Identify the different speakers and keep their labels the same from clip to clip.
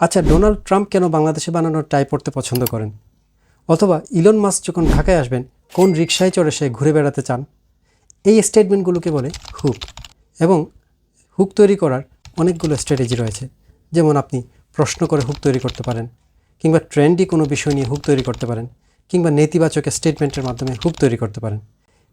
Speaker 1: আচ্ছা Donald Trump কেন বাংলাদেশে বানানোর টাই পড়তে পছন্দ করেন? অথবা ইলন মাস্ক যখন ঢাকায় আসবেন, কোন রিক্সায় চড়ে সে ঘুরে বেড়াতে চান? এই স্টেটমেন্টগুলোকে বলে হুক। এবং হুক তৈরি করার অনেকগুলো স্ট্র্যাটেজি রয়েছে। যেমন আপনি প্রশ্ন করে হুক তৈরি করতে পারেন, কিংবা ট্রেন্ডি কোনো বিষয় নিয়ে হুক তৈরি করতে পারেন, কিংবা নেতিবাচক স্টেটমেন্টের মাধ্যমে হুক তৈরি করতে পারেন।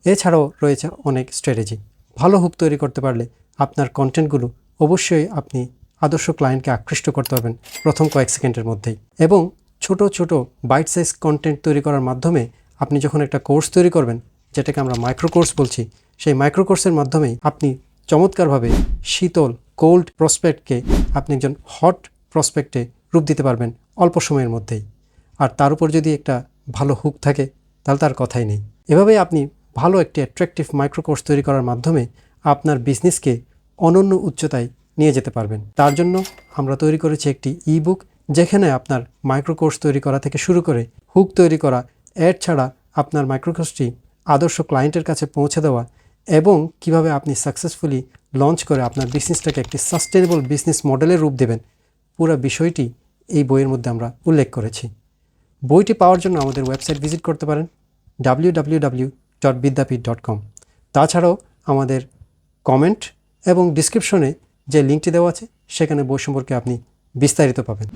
Speaker 1: এছাড়াও রয়েছে অনেক স্ট্র্যাটেজি ভালো হুক তৈরি করতে পারলে আপনার কন্টেন্টগুলো অবশ্যই আপনি আদর্শ ক্লায়েন্টকে আকৃষ্ট করতে পারবেন প্রথম কয়েক সেকেন্ডের মধ্যেই। এবং ছোট ছোট বাইট সাইজ কন্টেন্ট তৈরি করার মাধ্যমে আপনি যখন একটা কোর্স তৈরি করবেন, যেটাকে আমরা মাইক্রো কোর্স বলছি, সেই মাইক্রো কোর্সের মাধ্যমেই আপনি চমৎকারভাবে শীতল কোল্ড প্রসপেক্টকে আপনি একজন হট প্রসপেক্টে রূপ দিতে পারবেন অল্প সময়ের মধ্যেই। আর তার উপর যদি একটা ভালো হুক থাকে, তাহলে তার কথাই নেই। এভাবে আপনি ভালো একটি অ্যাট্রাকটিভ মাইক্রো কোর্স তৈরি করার মাধ্যমে আপনার বিজনেসকে অনন্য উচ্চতায় নিয়ে যেতে পারবেন। তার জন্য আমরা তৈরি করেছি একটি ই বুক যেখানে আপনার মাইক্রো কোর্স তৈরি করা থেকে শুরু করে হুক তৈরি করা অ্যাড ছাড়া আপনার মাইক্রো কোর্সটি আদর্শ ক্লায়েন্টের কাছে পৌঁছে দেওয়া এবং কীভাবে আপনি সাকসেসফুলি লঞ্চ করে আপনার বিজনেসটাকে একটি সাস্টেনেবল বিজনেস মডেলের রূপ দেবেন, পুরো বিষয়টি এই বইয়ের মধ্যে আমরা উল্লেখ করেছি। বইটি পাওয়ার জন্য আমাদের ওয়েবসাইট ভিজিট করতে পারেন W W W dot Vidyapeeth dot com তাছাড়াও আমাদের কমেন্ট এবং ডিসক্রিপশনে যে লিঙ্কটি দেওয়া আছে সেখানে বই সম্পর্কে আপনি বিস্তারিত পাবেন।